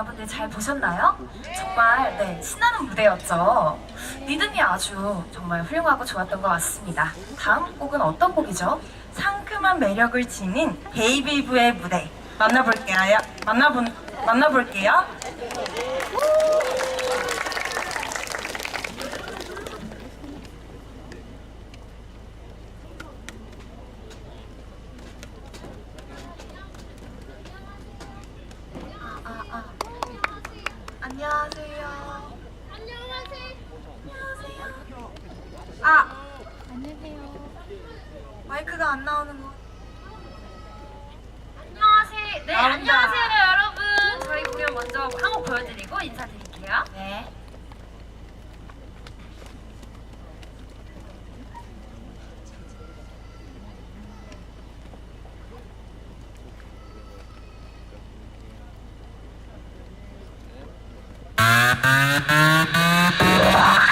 여러분들 잘 보셨나요? 정말 네 신나는 무대였죠. 리듬이 아주 정말 훌륭하고 좋았던 것 같습니다. 다음 곡은 어떤 곡이죠? 상큼한 매력을 지닌 베이비브의 무대 만나볼게요. 만나본 만나볼게요. Ah!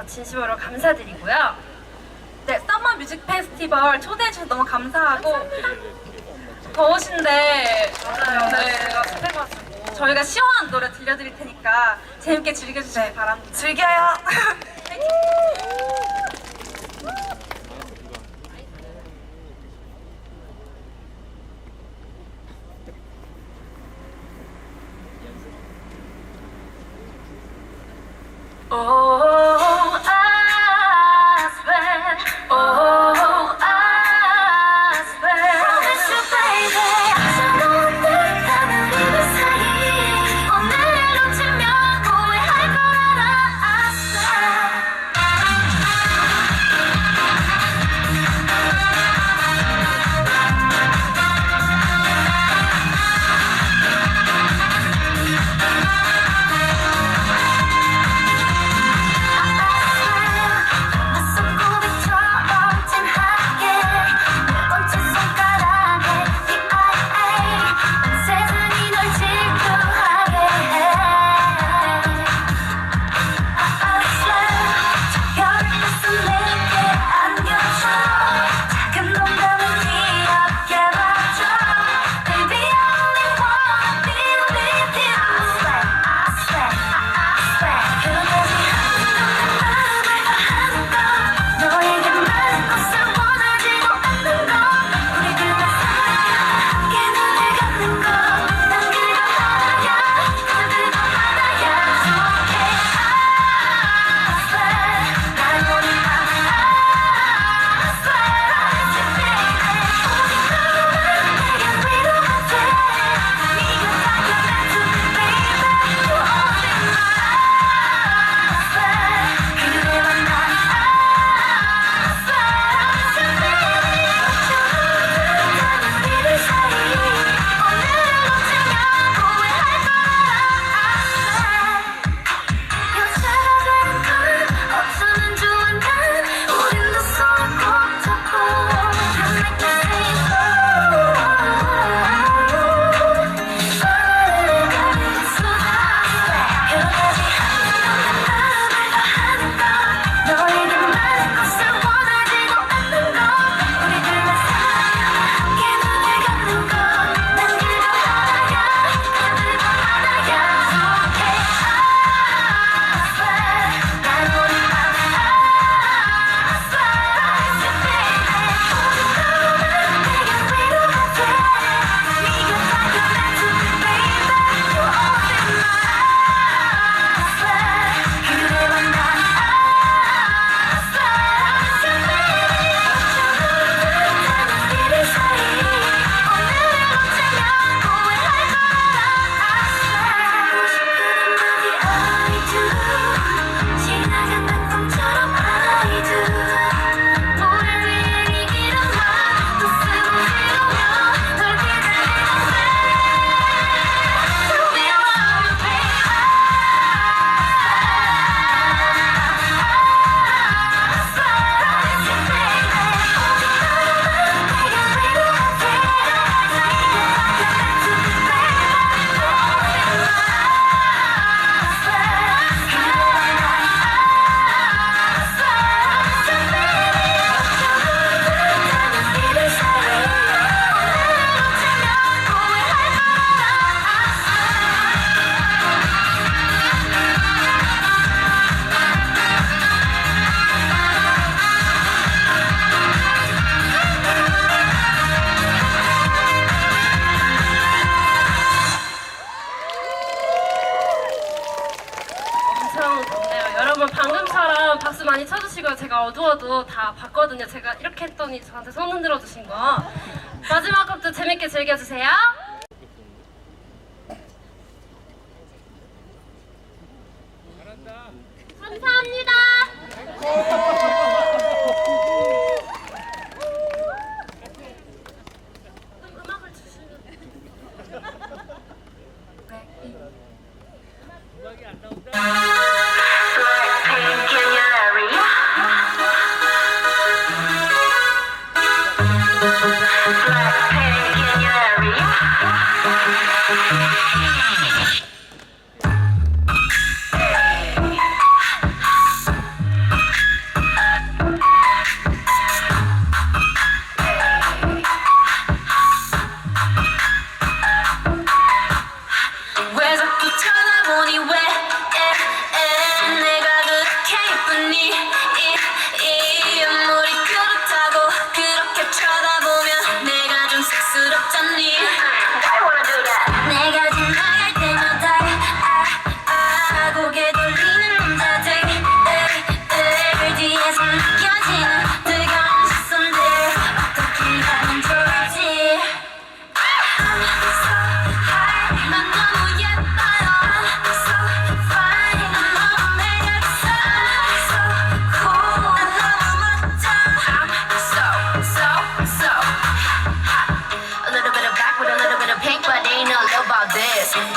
주셔서 진심으로 감사드리고요. 네, 썸머 뮤직 페스티벌 초대해주셔서 너무 감사하고 더우신데 맞아요. 네. 네 제가 습해가지고 저희가 시원한 노래 들려드릴 테니까 재밌게 즐겨주시길 바랍니다. 즐겨요. 다 봤거든요. 제가 이렇게 했더니 저한테 손 흔들어 주신 거. 마지막 곡도 재밌게 즐겨주세요.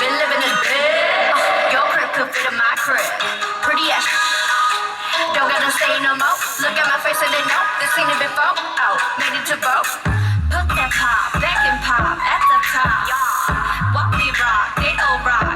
Been living this bitch. Uh, your crib could fit in my crib. Pretty ass. Don't gotta say no more. Look at my face and they know they seen it before. Oh, made it to both. Put that pop back and pop at the top. Y'all, walk me rock, they old rock.